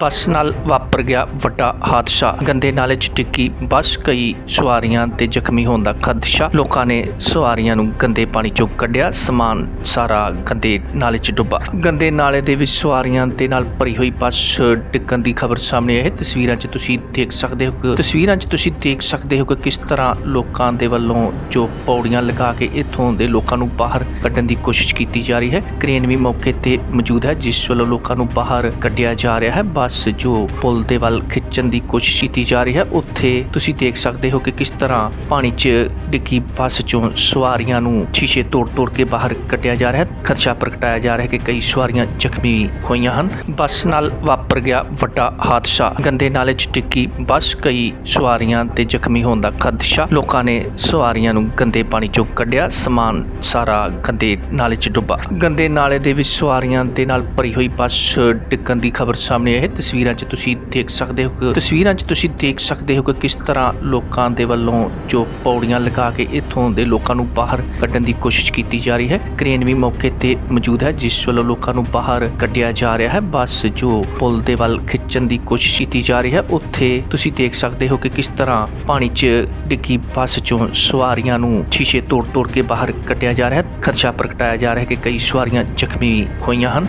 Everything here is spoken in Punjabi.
ਬੱਸ ਨਾਲ ਵਾਪਰ ਗਿਆ ਵੱਡਾ ਹਾਦਸਾ। ਗੰਦੇ ਨਾਲੇ 'ਚ ਡਿੱਗੀ ਬੱਸ, ਕਈ ਸਵਾਰੀਆਂ ਤੇ ਜ਼ਖਮੀ ਹੋਣ ਦਾ ਖਦਸ਼ਾ। ਲੋਕਾਂ ਨੇ ਸਵਾਰੀਆਂ ਨੂੰ ਗੰਦੇ ਪਾਣੀ 'ਚੋਂ ਕੱਢਿਆ, ਸਮਾਨ ਸਾਰਾ ਗੰਦੇ ਨਾਲੇ 'ਚ ਡੁੱਬਾ। ਗੰਦੇ ਨਾਲੇ ਦੇ ਵਿੱਚ ਸਵਾਰੀਆਂ ਦੇ ਨਾਲ ਭਰੀ ਹੋਈ ਬੱਸ ਡਿੱਗਣ ਦੀ ਖਬਰ ਸਾਹਮਣੇ ਆਈ ਹੈ। ਤਸਵੀਰਾਂ 'ਚ ਤੁਸੀਂ ਦੇਖ ਸਕਦੇ ਹੋ ਕਿ ਤਸਵੀਰਾਂ 'ਚ ਤੁਸੀਂ ਦੇਖ ਸਕਦੇ ਹੋ ਕਿ ਕਿਸ ਤਰ੍ਹਾਂ ਲੋਕਾਂ ਦੇ ਵੱਲੋਂ ਜੋ ਪੌੜੀਆਂ ਲਗਾ ਕੇ ਇੱਥੋਂ ਦੇ ਲੋਕਾਂ ਨੂੰ ਬਾਹਰ ਕੱਢਣ ਦੀ ਕੋਸ਼ਿਸ਼ ਕੀਤੀ ਜਾ ਰਹੀ ਹੈ। ਕ੍ਰੇਨ ਵੀ ਮੌਕੇ ਤੇ ਮੌਜੂਦ ਹੈ, ਜਿਸ ਵੱਲੋਂ ਲੋਕਾਂ ਨੂੰ ਬਾਹਰ ਕੱਢਿਆ ਜਾ ਰਿਹਾ ਹੈ। ਬੱਸ ਜੋ ਪੁਲ ਦੇ ਦੀ ਕੋਸ਼ਿਸ਼ ਕੀਤੀ ਜਾ ਰਹੀ ਹੈ। ਉੱਥੇ ਤੁਸੀਂ ਦੇਖ ਸਕਦੇ ਹੋ ਕਿ ਕਿਸ ਤਰ੍ਹਾਂ ਪਾਣੀ 'ਚ ਡਿੱਗੀ ਬੱਸ 'ਚੋਂ ਸਵਾਰੀਆਂ ਨੂੰ ਸ਼ੀਸ਼ੇ ਤੋੜ-ਤੋੜ ਕੇ ਬਾਹਰ ਕੱਢਿਆ ਜਾ ਰਿਹਾ ਹੈ। ਖਰਚਾ ਪ੍ਰਗਟਾਇਆ ਜਾ ਰਿਹਾ ਹੈ ਕਿ ਕਈ ਸਵਾਰੀਆਂ ਜ਼ਖਮੀ ਹੋਈਆਂ ਹਨ। ਬੱਸ ਨਾਲ ਵਾਪਰ ਗਿਆ ਵੱਡਾ ਹਾਦਸਾ। ਗੰਦੇ ਨਾਲੇ 'ਚ ਡਿੱਗੀ ਬੱਸ ਕਈ ਸਵਾਰੀਆਂ ਤੇ ਜ਼ਖਮੀ ਹੋਣ ਦਾ ਖਦਸ਼ਾ। ਲੋਕਾਂ ਨੇ ਸਵਾਰੀਆਂ ਨੂੰ ਗੰਦੇ ਪਾਣੀ 'ਚੋਂ ਕੱਢਿਆ। ਸਮਾਨ ਸਾਰਾ ਗੰਦੇ ਨਾਲੇ 'ਚ ਡੁੱਬਾ। ਗੰਦੇ ਨਾਲੇ ਦੇ ਵਿੱਚ ਸਵਾਰੀਆਂ ਦੇ ਨਾਲ ਭਰੀ ਹੋਈ ਬੱਸ ਡਿੱਗਣ ਦੀ ਖਬਰ ਸਾਹਮਣੇ ਆਈ ਹੈ। ਤਸਵੀਰਾਂ 'ਚ ਤੁਸੀਂ ਦੇਖ ਸਕਦੇ ਹੋ ਤਸਵੀਰਾਂ 'ਚ ਤੁਸੀਂ ਦੇਖ ਸਕਦੇ ਹੋ ਕਿ ਕਿਸ ਤਰ੍ਹਾਂ ਲੋਕਾਂ ਦੇ ਵੱਲੋਂ ਜੋ ਪੌੜੀਆਂ ਲਗਾ ਕੇ ਇੱਥੋਂ ਦੇ ਲੋਕਾਂ ਨੂੰ ਬਾਹਰ ਕੱਢਣ ਦੀ ਕੋਸ਼ਿਸ਼ ਕੀਤੀ ਜਾ ਰਹੀ ਹੈ। ਕ੍ਰੇਨ ਵੀ ਮੌਕੇ ਤੇ ਮੌਜੂਦ ਹੈ, ਜਿਸ ਵੱਲੋਂ ਲੋਕਾਂ ਨੂੰ ਬਾਹਰ ਕੱਢਿਆ ਜਾ ਰਿਹਾ ਹੈ। ਬੱਸ ਜੋ ਪੁਲ ਦੇ ਵੱਲ ਖਿੱਚਣ ਦੀ ਕੋਸ਼ਿਸ਼ ਕੀਤੀ ਜਾ ਰਹੀ ਹੈ, ਉੱਥੇ ਤੁਸੀਂ ਦੇਖ ਸਕਦੇ ਹੋ ਕਿ ਕਿਸ ਤਰ੍ਹਾਂ ਪਾਣੀ 'ਚ ਡਿੱਗੀ ਬੱਸ 'ਚੋਂ ਸਵਾਰੀਆਂ ਨੂੰ ਸ਼ੀਸ਼ੇ ਤੋੜ-ਤੋੜ ਕੇ ਬਾਹਰ ਕੱਢਿਆ ਜਾ ਰਿਹਾ ਹੈ। ਖਰਚਾ ਪ੍ਰਗਟਾਇਆ ਜਾ ਰਿਹਾ ਹੈ ਕਿ ਕਈ ਸਵਾਰੀਆਂ ਜ਼ਖਮੀ ਹੋਈਆਂ ਹਨ।